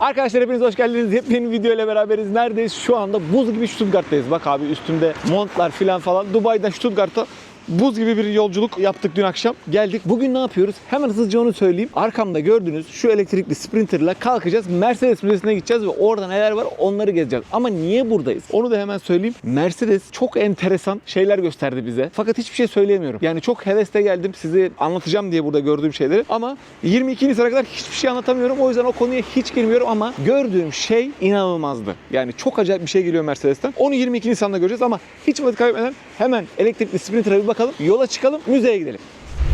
Arkadaşlar hepiniz hoş geldiniz. Yepyeni video ile beraberiz. Neredeyiz? Şu anda buz gibi Stuttgart'tayız. Bak abi üstümde montlar falan falan. Dubai'den Stuttgart'a buz gibi bir yolculuk yaptık dün akşam. Geldik. Bugün ne yapıyoruz? Hemen hızlıca onu söyleyeyim. Arkamda gördüğünüz şu elektrikli sprinterla kalkacağız. Mercedes Müzesi'ne gideceğiz ve orada neler var onları gezeceğiz. Ama niye buradayız? Onu da hemen söyleyeyim. Mercedes çok enteresan şeyler gösterdi bize. Fakat hiçbir şey söyleyemiyorum. Yani çok hevesle geldim sizi anlatacağım diye burada gördüğüm şeyleri. Ama 22 Nisan'a kadar hiçbir şey anlatamıyorum. O yüzden o konuya hiç girmiyorum ama gördüğüm şey inanılmazdı. Yani çok acayip bir şey geliyor Mercedes'ten. Onu 22 Nisan'da göreceğiz ama hiç vakit kaybetmeden hemen elektrikli Sprinter'a bakalım. Yola çıkalım, müzeye gidelim.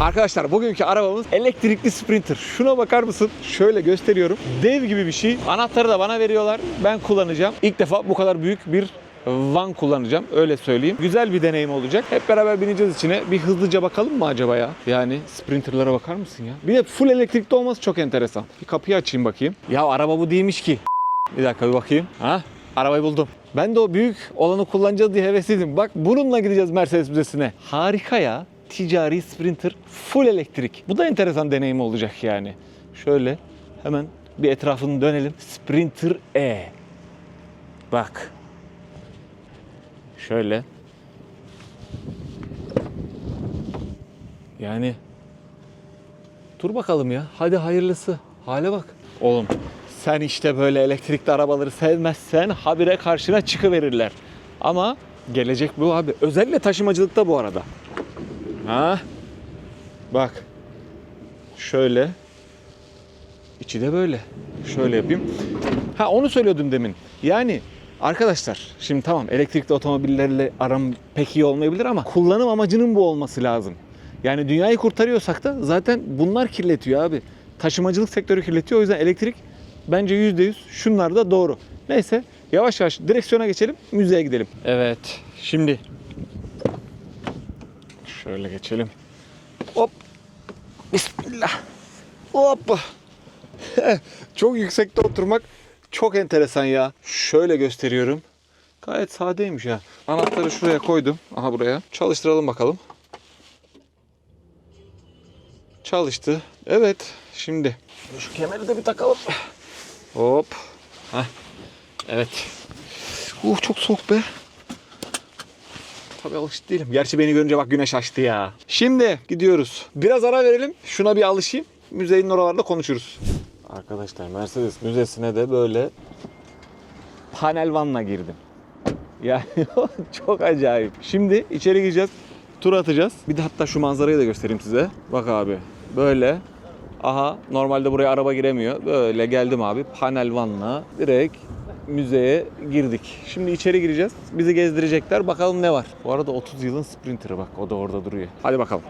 Arkadaşlar bugünkü arabamız elektrikli Sprinter. Şuna bakar mısın? Şöyle gösteriyorum. Dev gibi bir şey. Anahtarı da bana veriyorlar. Ben kullanacağım. İlk defa bu kadar büyük bir van kullanacağım. Öyle söyleyeyim. Güzel bir deneyim olacak. Hep beraber bineceğiz içine. Bir hızlıca bakalım mı acaba ya? Yani Sprinter'lara bakar mısın ya? Bir de full elektrikli olması çok enteresan. Bir kapıyı açayım bakayım. Ya araba bu değilmiş ki. Bir dakika bir bakayım. Ha? Arabayı buldum. Ben de o büyük olanı kullanacağız diye hevesliydim. Bak bununla gideceğiz Mercedes Müzesi'ne. Harika ya. Ticari Sprinter full elektrik. Bu da enteresan deneyim olacak yani. Şöyle hemen bir etrafını dönelim. Sprinter E. Bak. Şöyle. Yani dur bakalım ya. Hadi hayırlısı. Hale bak. Oğlum sen işte böyle elektrikli arabaları sevmezsen habire karşına çıkıverirler. Ama gelecek bu abi. Özellikle taşımacılıkta bu arada. Ha? Bak. Şöyle. İçi de böyle. Şöyle yapayım. Ha onu söylüyordum demin. Yani arkadaşlar şimdi tamam elektrikli otomobillerle aram pek iyi olmayabilir ama kullanım amacının bu olması lazım. Yani dünyayı kurtarıyorsak da zaten bunlar kirletiyor abi. Taşımacılık sektörü kirletiyor. O yüzden elektrik bence %100 şunlar da doğru. Neyse yavaş yavaş direksiyona geçelim. Müzeye gidelim. Evet. Şimdi şöyle geçelim. Hop. Bismillah. Hoppa. çok yüksekte oturmak çok enteresan ya. Şöyle gösteriyorum. Gayet sadeymiş ya. Anahtarı şuraya koydum. Aha buraya. Çalıştıralım bakalım. Çalıştı. Evet. Şimdi şu kemeri de bir takalım. Hop. Hah. Evet. Uh çok soğuk be. Tabii alışık değilim. Gerçi beni görünce bak güneş açtı ya. Şimdi gidiyoruz. Biraz ara verelim. Şuna bir alışayım. Müzenin oralarda konuşuruz. Arkadaşlar Mercedes Müzesi'ne de böyle panel vanla girdim. Yani çok acayip. Şimdi içeri gireceğiz. Tur atacağız. Bir de hatta şu manzarayı da göstereyim size. Bak abi. Böyle. Aha normalde buraya araba giremiyor. Böyle geldim abi. Panel vanla direkt müzeye girdik. Şimdi içeri gireceğiz. Bizi gezdirecekler. Bakalım ne var. Bu arada 30 yılın Sprinter'ı bak. O da orada duruyor. Hadi bakalım.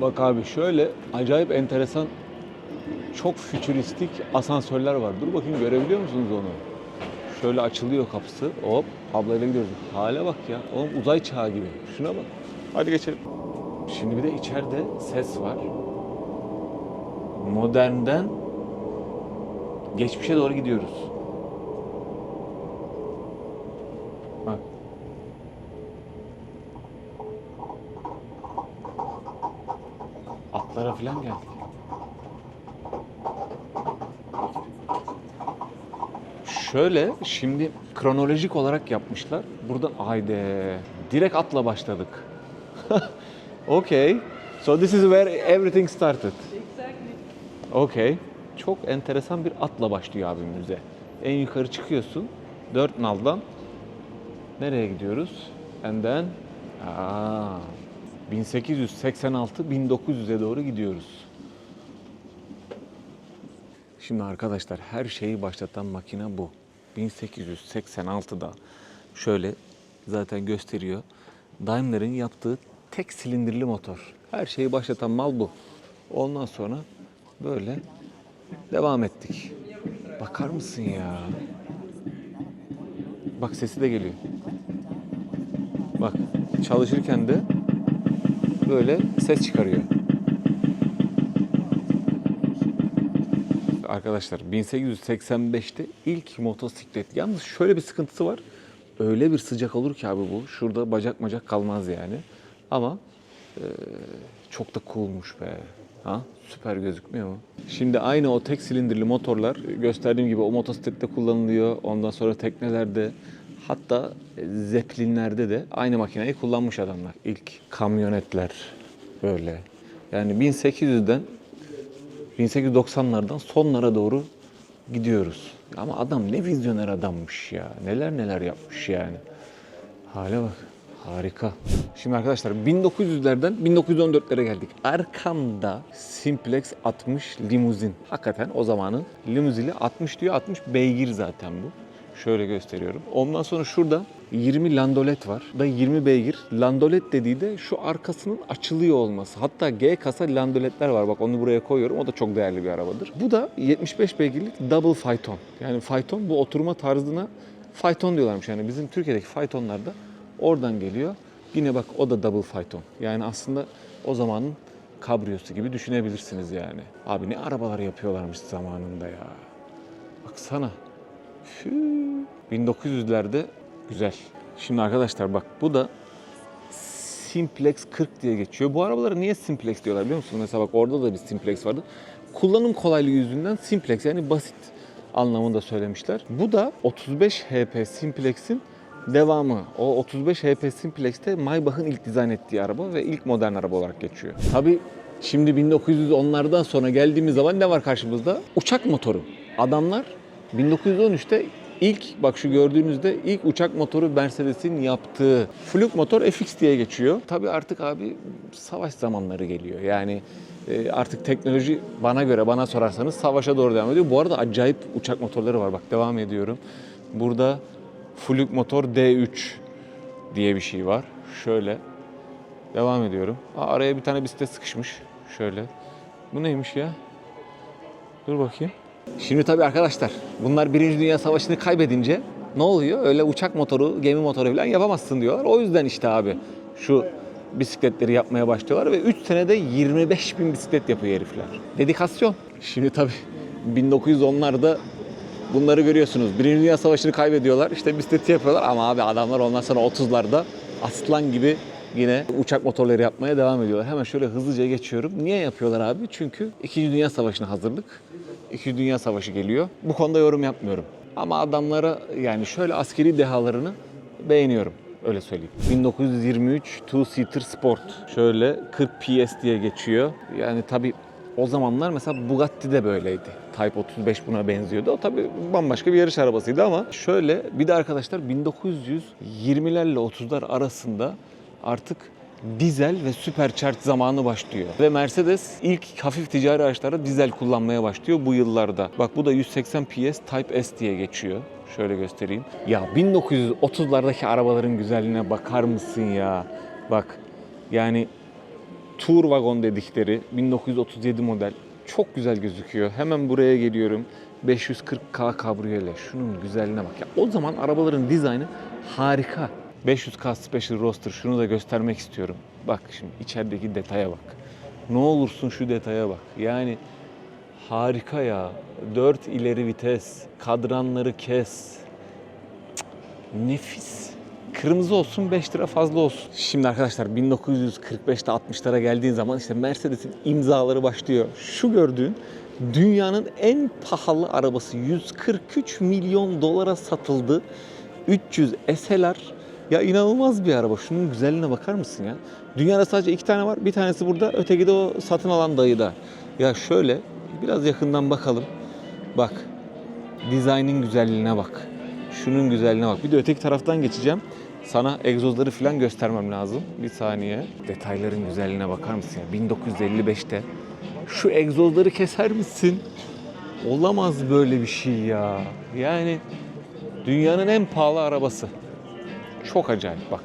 Bak abi şöyle acayip enteresan çok fütüristik asansörler var. Dur bakayım görebiliyor musunuz onu? Şöyle açılıyor kapısı. Hop ablayla gidiyoruz. Hale bak ya. Oğlum uzay çağı gibi. Şuna bak. Hadi geçelim. Şimdi bir de içeride ses var. Modernden geçmişe doğru gidiyoruz. Bak. Atlara falan geldik. Şöyle şimdi kronolojik olarak yapmışlar. Buradan haydi direkt atla başladık. okay. So this is where everything started. Okay. Çok enteresan bir atla başlıyor abi müze. En yukarı çıkıyorsun. Dört naldan nereye gidiyoruz? And then aa, 1886-1900'e doğru gidiyoruz. Şimdi arkadaşlar her şeyi başlatan makine bu. 1886'da şöyle zaten gösteriyor. Daimler'in yaptığı tek silindirli motor. Her şeyi başlatan mal bu. Ondan sonra böyle devam ettik. Bakar mısın ya? Bak sesi de geliyor. Bak çalışırken de böyle ses çıkarıyor. Arkadaşlar 1885'te ilk motosiklet. Yalnız şöyle bir sıkıntısı var. Öyle bir sıcak olur ki abi bu. Şurada bacak macak kalmaz yani. Ama çok da coolmuş be. Ha süper gözükmüyor mu? Şimdi aynı o tek silindirli motorlar gösterdiğim gibi o motosiklette kullanılıyor. Ondan sonra teknelerde hatta zeplinlerde de aynı makineyi kullanmış adamlar. İlk kamyonetler böyle. Yani 1800'den 1890'lardan sonlara doğru gidiyoruz. Ama adam ne vizyoner adammış ya. Neler neler yapmış yani. Hale bak. Harika. Şimdi arkadaşlar 1900'lerden 1914'lere geldik. Arkamda Simplex 60 limuzin. Hakikaten o zamanın limuzini 60 diyor. 60 beygir zaten bu. Şöyle gösteriyorum. Ondan sonra şurada 20 landolet var. Da 20 beygir. Landolet dediği de şu arkasının açılıyor olması. Hatta G kasa landoletler var. Bak onu buraya koyuyorum. O da çok değerli bir arabadır. Bu da 75 beygirlik double fayton. Yani fayton bu oturma tarzına fayton diyorlarmış. Yani bizim Türkiye'deki faytonlarda oradan geliyor. Yine bak o da double fayton. Yani aslında o zamanın kabriyosu gibi düşünebilirsiniz yani. Abi ne arabalar yapıyorlarmış zamanında ya. Baksana. Fü. 1900'lerde güzel. Şimdi arkadaşlar bak bu da Simplex 40 diye geçiyor. Bu arabalara niye Simplex diyorlar biliyor musunuz? Mesela bak orada da bir Simplex vardı. Kullanım kolaylığı yüzünden Simplex yani basit anlamında söylemişler. Bu da 35 HP Simplex'in devamı. O 35 HP Simplex'te Maybach'ın ilk dizayn ettiği araba ve ilk modern araba olarak geçiyor. Tabii şimdi 1910'lardan sonra geldiğimiz zaman ne var karşımızda? Uçak motoru. Adamlar 1913'te ilk bak şu gördüğünüzde ilk uçak motoru Mercedes'in yaptığı Fluk motor FX diye geçiyor. Tabii artık abi savaş zamanları geliyor. Yani e, artık teknoloji bana göre bana sorarsanız savaşa doğru devam ediyor. Bu arada acayip uçak motorları var. Bak devam ediyorum. Burada Fluk motor D3 diye bir şey var. Şöyle devam ediyorum. Aa, araya bir tane bisiklet sıkışmış. Şöyle. Bu neymiş ya? Dur bakayım. Şimdi tabii arkadaşlar bunlar Birinci Dünya Savaşı'nı kaybedince ne oluyor? Öyle uçak motoru, gemi motoru falan yapamazsın diyorlar. O yüzden işte abi şu bisikletleri yapmaya başlıyorlar ve 3 senede 25 bin bisiklet yapıyor herifler. Dedikasyon. Şimdi tabii 1910'larda bunları görüyorsunuz. Birinci Dünya Savaşı'nı kaybediyorlar. İşte bisikleti yapıyorlar ama abi adamlar ondan sonra 30'larda aslan gibi yine uçak motorları yapmaya devam ediyorlar. Hemen şöyle hızlıca geçiyorum. Niye yapıyorlar abi? Çünkü 2. Dünya Savaşı'na hazırlık. 2. Dünya Savaşı geliyor. Bu konuda yorum yapmıyorum. Ama adamlara yani şöyle askeri dehalarını beğeniyorum. Öyle söyleyeyim. 1923 Two Seater Sport. Şöyle 40 PS diye geçiyor. Yani tabii o zamanlar mesela Bugatti de böyleydi. Type 35 buna benziyordu. O tabii bambaşka bir yarış arabasıydı ama şöyle bir de arkadaşlar 1920'lerle 30'lar arasında artık dizel ve supercharge zamanı başlıyor. Ve Mercedes ilk hafif ticari araçlarda dizel kullanmaya başlıyor bu yıllarda. Bak bu da 180 PS Type S diye geçiyor. Şöyle göstereyim. Ya 1930'lardaki arabaların güzelliğine bakar mısın ya? Bak yani Tour Wagon dedikleri 1937 model çok güzel gözüküyor. Hemen buraya geliyorum. 540K kabriyole. Şunun güzelliğine bak. Ya o zaman arabaların dizaynı harika. 500K Special Roadster şunu da göstermek istiyorum. Bak şimdi içerideki detaya bak. Ne olursun şu detaya bak. Yani harika ya. 4 ileri vites, kadranları kes. Cık, Nefis. Kırmızı olsun 5 lira fazla olsun. Şimdi arkadaşlar 1945'te 60'lara geldiğin zaman işte Mercedes'in imzaları başlıyor. Şu gördüğün dünyanın en pahalı arabası 143 milyon dolara satıldı. 300 SLR ya inanılmaz bir araba. Şunun güzelliğine bakar mısın ya? Dünyada sadece iki tane var. Bir tanesi burada, öteki de o satın alan dayıda. Ya şöyle biraz yakından bakalım. Bak. Dizaynın güzelliğine bak. Şunun güzelliğine bak. Bir de öteki taraftan geçeceğim. Sana egzozları falan göstermem lazım. Bir saniye. Detayların güzelliğine bakar mısın ya? 1955'te şu egzozları keser misin? Olamaz böyle bir şey ya. Yani dünyanın en pahalı arabası. Çok acayip bak.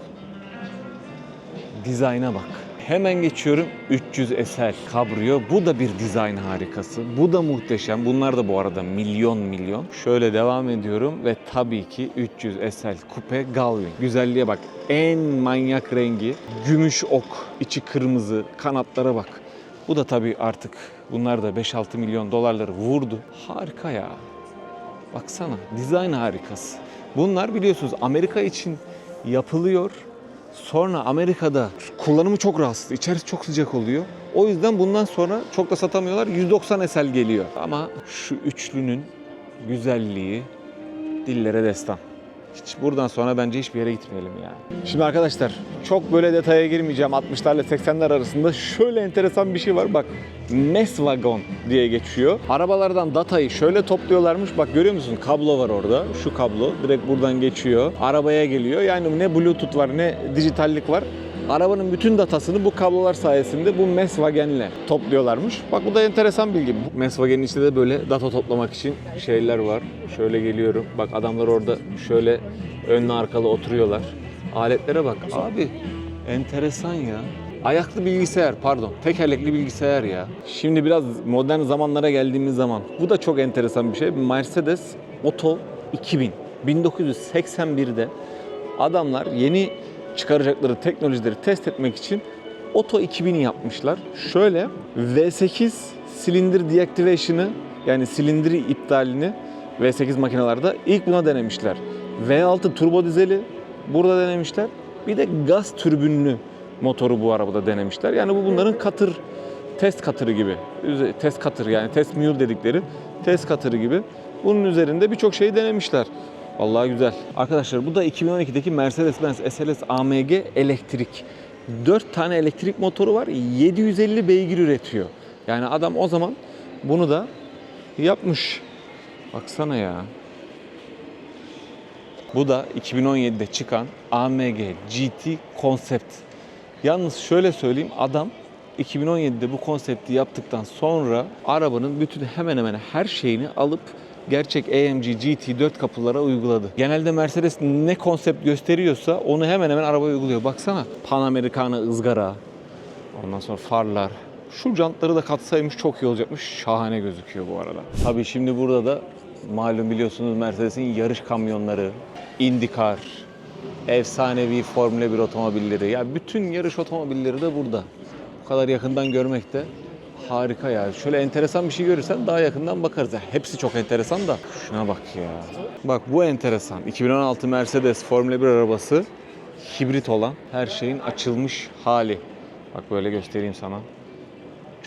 Dizayna bak. Hemen geçiyorum 300 SL Cabrio. Bu da bir dizayn harikası. Bu da muhteşem. Bunlar da bu arada milyon milyon. Şöyle devam ediyorum ve tabii ki 300 SL Coupe Galvin. Güzelliğe bak. En manyak rengi. Gümüş ok. içi kırmızı. Kanatlara bak. Bu da tabii artık bunlar da 5-6 milyon dolarları vurdu. Harika ya. Baksana dizayn harikası. Bunlar biliyorsunuz Amerika için yapılıyor Sonra Amerika'da kullanımı çok rahatsız. İçerisi çok sıcak oluyor. O yüzden bundan sonra çok da satamıyorlar. 190 SL geliyor. Ama şu üçlünün güzelliği dillere destan. Hiç buradan sonra bence hiçbir yere gitmeyelim yani. Şimdi arkadaşlar çok böyle detaya girmeyeceğim 60'larla 80'ler arasında. Şöyle enteresan bir şey var bak. Mess Wagon diye geçiyor. Arabalardan datayı şöyle topluyorlarmış. Bak görüyor musun? Kablo var orada. Şu kablo direkt buradan geçiyor. Arabaya geliyor. Yani ne bluetooth var ne dijitallik var. Arabanın bütün datasını bu kablolar sayesinde bu Messwagen'le topluyorlarmış. Bak bu da enteresan bilgi. Bu Messwagen'in içinde de böyle data toplamak için şeyler var. Şöyle geliyorum. Bak adamlar orada şöyle önlü arkalı oturuyorlar. Aletlere bak. Abi enteresan ya. Ayaklı bilgisayar pardon. Tekerlekli bilgisayar ya. Şimdi biraz modern zamanlara geldiğimiz zaman. Bu da çok enteresan bir şey. Mercedes Otto 2000. 1981'de adamlar yeni çıkaracakları teknolojileri test etmek için Otto 2000'i yapmışlar. Şöyle V8 silindir deactivation'ı yani silindiri iptalini V8 makinelerde ilk buna denemişler. V6 turbo dizeli burada denemişler. Bir de gaz türbünlü motoru bu arabada denemişler. Yani bu bunların katır test katırı gibi. Test katır yani test mule dedikleri test katırı gibi. Bunun üzerinde birçok şeyi denemişler. Vallahi güzel. Arkadaşlar bu da 2012'deki Mercedes-Benz SLS AMG elektrik. 4 tane elektrik motoru var. 750 beygir üretiyor. Yani adam o zaman bunu da yapmış. Baksana ya. Bu da 2017'de çıkan AMG GT Concept. Yalnız şöyle söyleyeyim adam 2017'de bu konsepti yaptıktan sonra arabanın bütün hemen hemen her şeyini alıp gerçek AMG GT 4 kapılara uyguladı. Genelde Mercedes ne konsept gösteriyorsa onu hemen hemen arabaya uyguluyor. Baksana Panamericana ızgara, ondan sonra farlar. Şu jantları da katsaymış çok iyi olacakmış. Şahane gözüküyor bu arada. Tabii şimdi burada da malum biliyorsunuz Mercedes'in yarış kamyonları, IndyCar, efsanevi Formula 1 otomobilleri. Ya bütün yarış otomobilleri de burada. Bu kadar yakından görmek de harika ya. Şöyle enteresan bir şey görürsen daha yakından bakarız. Ya hepsi çok enteresan da. Şuna bak ya. Bak bu enteresan. 2016 Mercedes Formula 1 arabası. Hibrit olan her şeyin açılmış hali. Bak böyle göstereyim sana.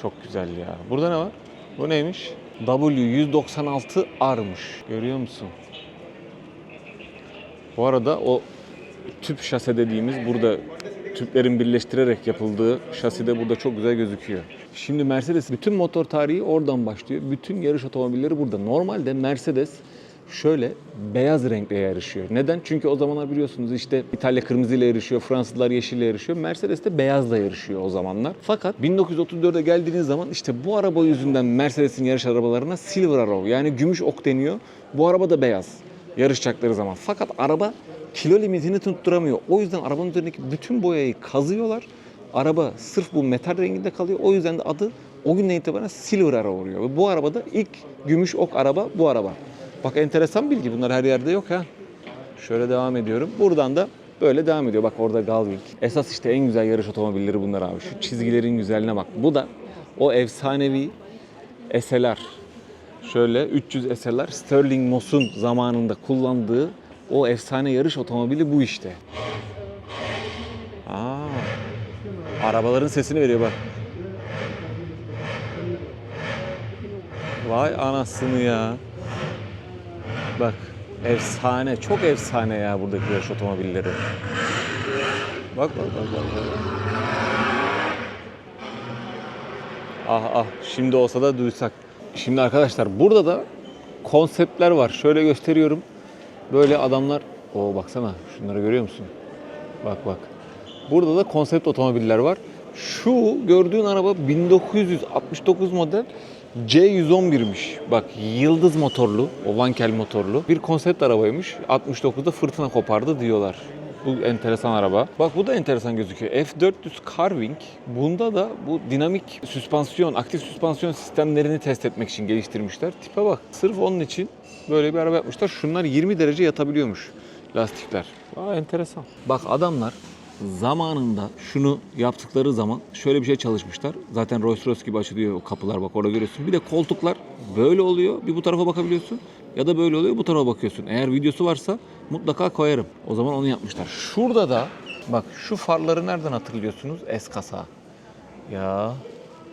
Çok güzel ya. Burada ne var? Bu neymiş? W196R'mış. Görüyor musun? Bu arada o tüp şase dediğimiz burada tüplerin birleştirerek yapıldığı şasi de burada çok güzel gözüküyor. Şimdi Mercedes bütün motor tarihi oradan başlıyor. Bütün yarış otomobilleri burada. Normalde Mercedes şöyle beyaz renkle yarışıyor. Neden? Çünkü o zamanlar biliyorsunuz işte İtalya kırmızıyla yarışıyor, Fransızlar yeşille yarışıyor. Mercedes de beyazla yarışıyor o zamanlar. Fakat 1934'e geldiğiniz zaman işte bu araba yüzünden Mercedes'in yarış arabalarına Silver Arrow yani gümüş ok deniyor. Bu araba da beyaz yarışacakları zaman. Fakat araba kilo limitini tutturamıyor. O yüzden arabanın üzerindeki bütün boyayı kazıyorlar. Araba sırf bu metal renginde kalıyor. O yüzden de adı o günden itibaren Silver Arrow oluyor. Ve bu arabada ilk gümüş ok araba bu araba. Bak enteresan bilgi bunlar her yerde yok ha. Şöyle devam ediyorum. Buradan da böyle devam ediyor. Bak orada Galving. Esas işte en güzel yarış otomobilleri bunlar abi. Şu çizgilerin güzelliğine bak. Bu da o efsanevi SLR. Şöyle 300 SLR Sterling Moss'un zamanında kullandığı o efsane yarış otomobili bu işte. Aa, arabaların sesini veriyor bak. Vay anasını ya. Bak efsane, çok efsane ya buradaki yarış otomobilleri. Bak bak bak bak. bak. Ah ah şimdi olsa da duysak. Şimdi arkadaşlar burada da konseptler var. Şöyle gösteriyorum. Böyle adamlar o baksana şunları görüyor musun? Bak bak. Burada da konsept otomobiller var. Şu gördüğün araba 1969 model C111'miş. Bak yıldız motorlu, o vankel motorlu bir konsept arabaymış. 69'da fırtına kopardı diyorlar. Bu enteresan araba. Bak bu da enteresan gözüküyor. F400 Carving. Bunda da bu dinamik süspansiyon, aktif süspansiyon sistemlerini test etmek için geliştirmişler. Tipe bak. Sırf onun için böyle bir araba yapmışlar. Şunlar 20 derece yatabiliyormuş lastikler. Aa enteresan. Bak adamlar zamanında şunu yaptıkları zaman şöyle bir şey çalışmışlar. Zaten Rolls Royce gibi açılıyor o kapılar bak orada görüyorsun. Bir de koltuklar böyle oluyor. Bir bu tarafa bakabiliyorsun. Ya da böyle oluyor bu tarafa bakıyorsun. Eğer videosu varsa mutlaka koyarım. O zaman onu yapmışlar. Şurada da Bak şu farları nereden hatırlıyorsunuz? S-kasa. Ya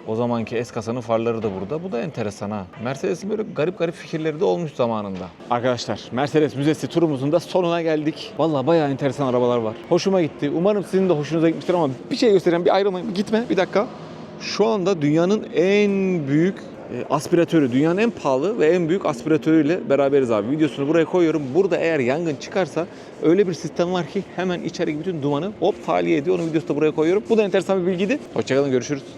o zamanki S-kasanın farları da burada. Bu da enteresan ha. Mercedes'in böyle garip garip fikirleri de olmuş zamanında. Arkadaşlar Mercedes Müzesi turumuzun da sonuna geldik. Vallahi bayağı enteresan arabalar var. Hoşuma gitti. Umarım sizin de hoşunuza gitmiştir ama bir şey göstereceğim. Bir ayrılmayın. Gitme. Bir dakika. Şu anda dünyanın en büyük e, aspiratörü, dünyanın en pahalı ve en büyük aspiratörüyle beraberiz abi. Videosunu buraya koyuyorum. Burada eğer yangın çıkarsa öyle bir sistem var ki hemen içerideki bütün dumanı hop tahliye ediyor. Onun videosunu da buraya koyuyorum. Bu da enteresan bir bilgiydi. Hoşçakalın görüşürüz.